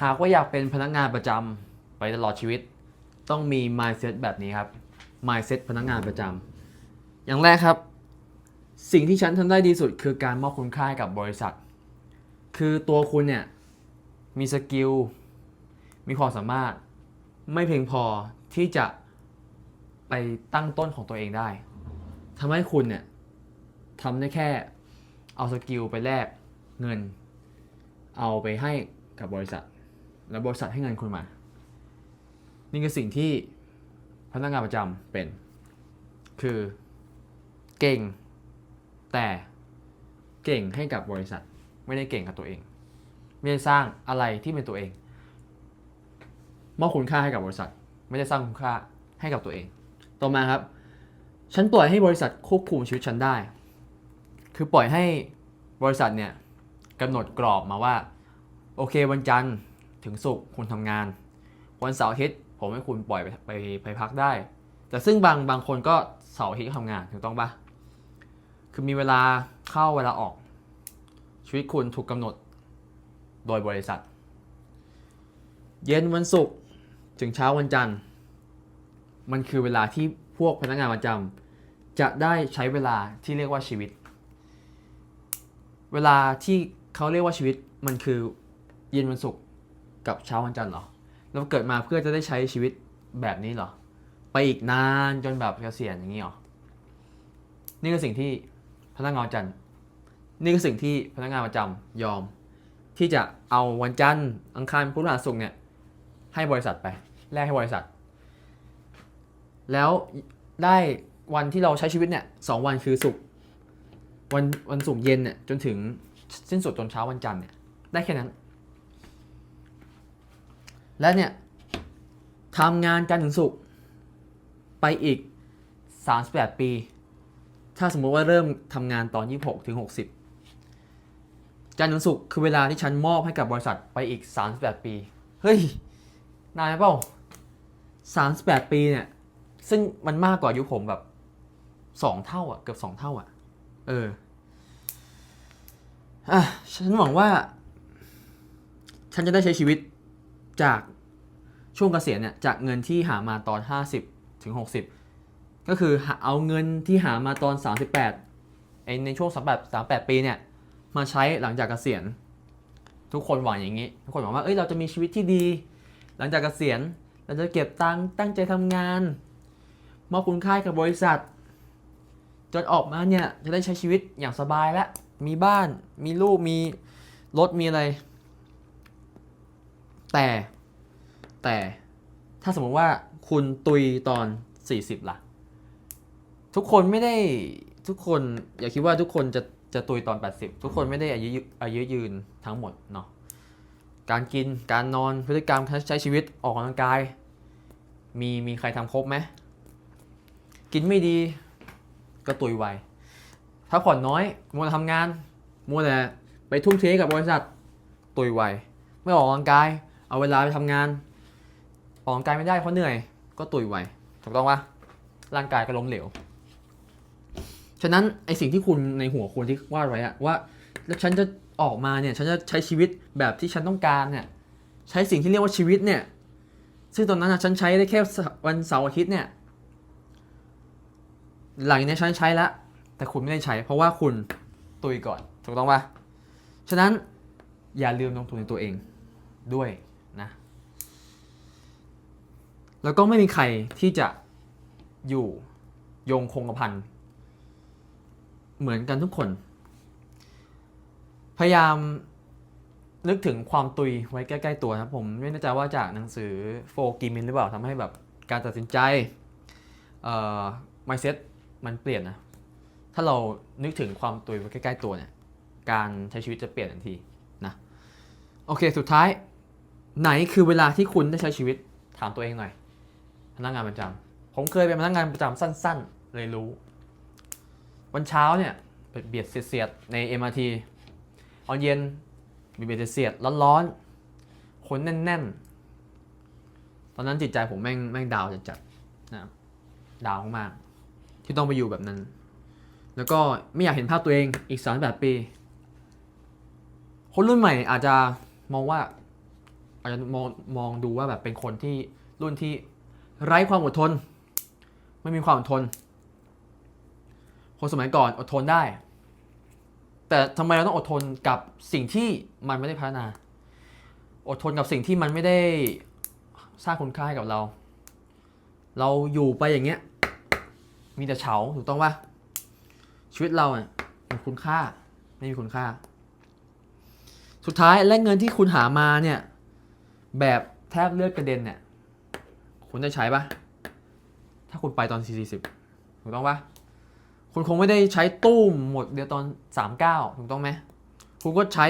หากว่าอยากเป็นพนักงานประจำไปตลอดชีวิต ต้องมี mindset แบบนี้ครับ mindset พนักงานประจำอย่างแรกครับ สิ่งที่ฉันทำได้ดีสุดคือการมอบคุณค่าให้กับบริษัท คือตัวคุณเนี่ยมีสกิลมีความสามารถไม่เพียงพอที่จะไปตั้งต้นของตัวเองได้ทำให้คุณเนี่ยทำได้แค่เอาสกิลไปแลกเงิน เอาไปให้กับบริษัท แล้วบริษัทให้เงินคุณมา นี่คือสิ่งที่พนักงานประจำเป็น คือเก่ง แต่เก่งให้กับบริษัท ไม่ได้เก่งกับตัวเอง ไม่ได้สร้างอะไรที่เป็นตัวเองมอบคุณค่าให้กับบริษัท ไม่ได้สร้างคุณค่าให้กับตัวเอง ต่อมาครับ ฉันปล่อยให้บริษัทควบคุมชีวิตฉันได้ คือปล่อยให้บริษัทเนี่ยกำหนดกรอบมาว่า โอเควันจันทร์ ถึงศุกร์คุณทำงาน วันเสาร์อาทิตย์ผมให้คุณปล่อยไปไปไปพักได้ แต่ซึ่งบางบางคนก็เสาร์อาทิตย์ทำงานถูกต้องปะคือมีเวลาเข้าเวลาออก ชีวิตคุณถูกกำหนดโดยบริษัท เย็นวันศุกร์ถึงเช้าวันจันทร์ มันคือเวลาที่พวกพนักงานประจำจะได้ใช้เวลาที่เรียกว่าชีวิต เวลาที่เขาเรียกว่าชีวิตมันคือเย็นวันศุกร์ กับเช้าวันจันทร์เหรอ เราเกิดมาเพื่อจะได้ใช้ชีวิตแบบนี้เหรอ ไปอีกนานจนแบบเกษียณอย่างนี้เหรอ นี่คือสิ่งที่พนักงานประจำนี่คือสิ่งที่พนักงานประจำยอม ที่จะเอาวันจันทร์อังคารพุธพฤหัสศุกร์เนี่ยให้บริษัทไปแลกให้บริษัท แล้วได้วันที่เราใช้ชีวิตเนี่ยสองวันคือศุกร์วันวันศุกร์เย็นเนี่ยจนถึงสิ้นสุดจนเช้าวันจันทร์เนี่ยได้แค่นั้น และเนี่ยทำงานจันทร์ถึงศุกร์ไปอีก 38 ปี ถ้าสมมติว่าเริ่มทำงานตอน 26 ถึง 60 จันทร์ถึงศุกร์คือเวลาที่ฉันมอบให้กับบริษัทไปอีก 38 ปี เฮ้ย นานไหมเปล่า38 ปีเนี่ย ซึ่งมันมากกว่าอายุผมแบบ 2 เท่าอะ เกือบ 2 เท่าอะ เอออะฉันหวังว่า ฉันจะได้ใช้ชีวิต จากช่วงเกษียณเนี่ยจากเงินที่หามาตอน 50ถึง60 ก็คือเอาเงินที่หามาตอน 38 ในช่วง38 38 ปีเนี่ยมาใช้หลังจากเกษียณ ทุกคนหวังอย่างนี้ ทุกคนหวังว่าเอ้ยเราจะมีชีวิตที่ดี หลังจากเกษียณเราจะเก็บตังค์ตั้งใจทำงานมอบคุณค่ากับบริษัท จนออกมาเนี่ยจะได้ใช้ชีวิตอย่างสบายแล้วมีบ้านมีลูกมีรถมีอะไร แต่แต่ถ้าสมมติว่าคุณตุยตอน 40ล่ะ ทุกคนไม่ได้ทุกคนอย่าคิดว่าทุกคนจะจะตุยตอน 80 ทุกคนไม่ได้อายุยือายุยืนทั้งหมดเนาะการกินการนอนพฤติกรรมการใช้ชีวิตออกกำลังกาย มีมีใครทำครบไหมกินไม่ดีก็ตุยไวถ้าผ่อนน้อยมัวแต่ทำงานมัวแต่ไปทุ่มเทกับบริษัทตุยไวไม่ออกกำลังกาย เอาเวลาไปทำงาน ออกกำลังกายไม่ได้เพราะเหนื่อย ก็ตุยไวถูกต้องปะร่างกายก็ล้มเหลว ฉะนั้นไอสิ่งที่คุณในหัวคุณที่วาดไว้อะว่าแล้วฉันจะออกมาเนี่ยฉันจะใช้ชีวิตแบบที่ฉันต้องการเนี่ยใช้สิ่งที่เรียกว่าชีวิตเนี่ย ซึ่งตอนนั้นอะฉันใช้ได้แค่วันเสาร์อาทิตย์เนี่ย หลังจากนี้ฉันใช้แล้วแต่คุณไม่ได้ใช้ เพราะว่าคุณตุยก่อนถูกต้องปะฉะนั้นอย่าลืมลงทุนในตัวเองด้วย นะ แล้วก็ไม่มีใครที่จะอยู่โยงคงกระพันเหมือนกันทุกคน พยายามนึกถึงความตุยไว้ใกล้ๆตัวนะครับผมไม่แน่ใจว่าจากหนังสือโฟกิมินหรือเปล่าทำให้แบบการตัดสินใจเอ่อ mindset มันเปลี่ยนนะ ถ้าเรานึกถึงความตุยไว้ใกล้ๆตัวเนี่ย การใช้ชีวิตจะเปลี่ยนทันทีนะ โอเค สุดท้าย ไหนคือเวลาที่คุณได้ใช้ชีวิตถามตัวเองหน่อย พนักงานประจำผมเคยเป็นพนักงานประจำสั้น ๆ เลยรู้ วันเช้าเนี่ยเบียดเสียดใน MRT ตอนเย็นเบียดเสียดร้อนๆคนแน่น ๆ ตอนนั้นจิตใจผมแม่งแม่งดาวจัดๆนะดาวมากที่ต้องไปอยู่แบบนั้น แล้วก็ไม่อยากเห็นภาพตัวเองอีกสามแบบปี คนรุ่นใหม่อาจจะมองว่า อาจจะมองมองดูว่าแบบเป็นคนที่รุ่นที่ไร้ความอดทน ไม่มีความอดทน คนสมัยก่อนอดทนได้ แต่ทำไมเราต้องอดทนกับสิ่งที่มันไม่ได้พัฒนา อดทนกับสิ่งที่มันไม่ได้สร้างคุณค่าให้กับเรา เราอยู่ไปอย่างเงี้ย มีแต่เฉาถูกต้องปะชีวิตเราเนี่ยมีคุณค่า ไม่มีคุณค่า สุดท้ายและเงินที่คุณหามาเนี่ย แบบแทบเลือดกระเด็นเนี่ย คุณได้ใช้ปะถ้าคุณไปตอน40 ถูกต้องปะคุณคงไม่ได้ใช้ตู้มหมดเดียวตอน 39 ถูกต้องไหม คุณก็ใช้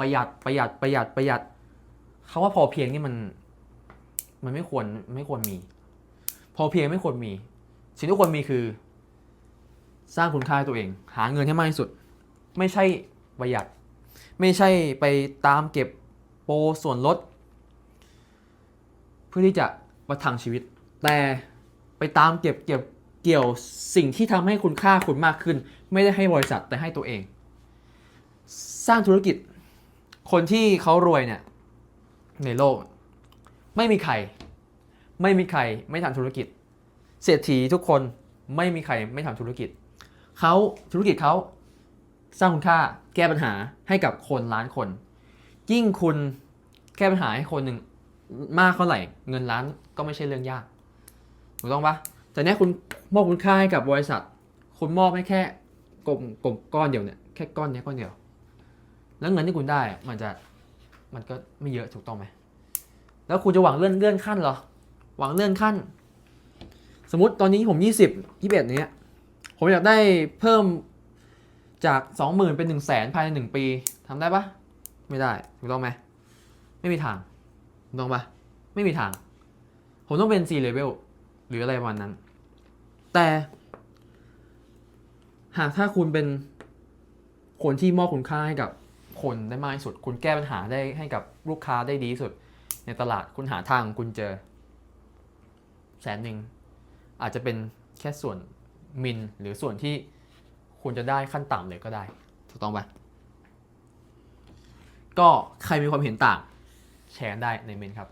ประหยัดประหยัดประหยัดประหยัดคาว่าพอเพียงนี่มัน มันไม่ควรไม่ควรมี พอเพียงไม่ควรมี สิ่งที่ควรมีคือ สร้างคุณค่าตัวเอง หาเงินให้มากที่สุด ไม่ใช่ประหยัด ไม่ใช่ไปตามเก็บ ปรส่วนลด เพื่อที่จะประทังชีวิต แต่ไปตามเก็บเกี่ยวเกี่ยวสิ่งที่ทำให้คุณค่าคุณมากขึ้น ไม่ได้ให้บริษัทแต่ให้ตัวเอง สร้างธุรกิจ คนที่เขารวยเนี่ยในโลก ไม่มีใคร ไม่มีใครไม่ทำธุรกิจ เศรษฐีทุกคนไม่มีใครไม่ทำธุรกิจเขาธุรกิจเขาสร้างคุณค่าแก้ปัญหาให้กับคนล้านคน ยิ่งคุณแก้ปัญหาให้คนหนึ่งมากเท่าไหร่ เงินล้านก็ไม่ใช่เรื่องยากถูกต้องปะแต่เนี้ยคุณมอบคุณค่าให้กับบริษัท คุณมอบให้แค่กลมกลมก้อนเดียวเนี่ยแค่ก้อนเนี้ยก้อนเดียว แล้วเงินที่คุณได้มันจะมันก็ไม่เยอะถูกต้องไหมแล้วคุณจะหวังเลื่อนเลื่อนขั้นเหรอ หวังเลื่อนขั้น สมมติตอนนี้ผม20 21เอ็ดเนี้ยผมอยากได้เพิ่มจาก20,000เป็น1 0 0 0 0แสนภายใน1ปีทำได้ปะ ไม่ได้ถูกต้องไหมไม่มีทางถูกต้องปะไม่มีทาง ผมต้องเป็น C level หรืออะไรประมาณนั้น แต่ หากถ้าคุณเป็นคนที่มอบคุณค่าให้กับคนได้มากที่สุด คุณแก้ปัญหาได้ให้กับลูกค้าได้ดีที่สุด ในตลาดคุณหาทางคุณเจอ แสนหนึ่งอาจจะเป็นแค่ส่วนมินหรือส่วนที่คุณจะได้ขั้นต่ำเลยก็ได้ ถูกต้องปะ ก็ใครมีความเห็นต่าง แชร์ได้ในเมนครับ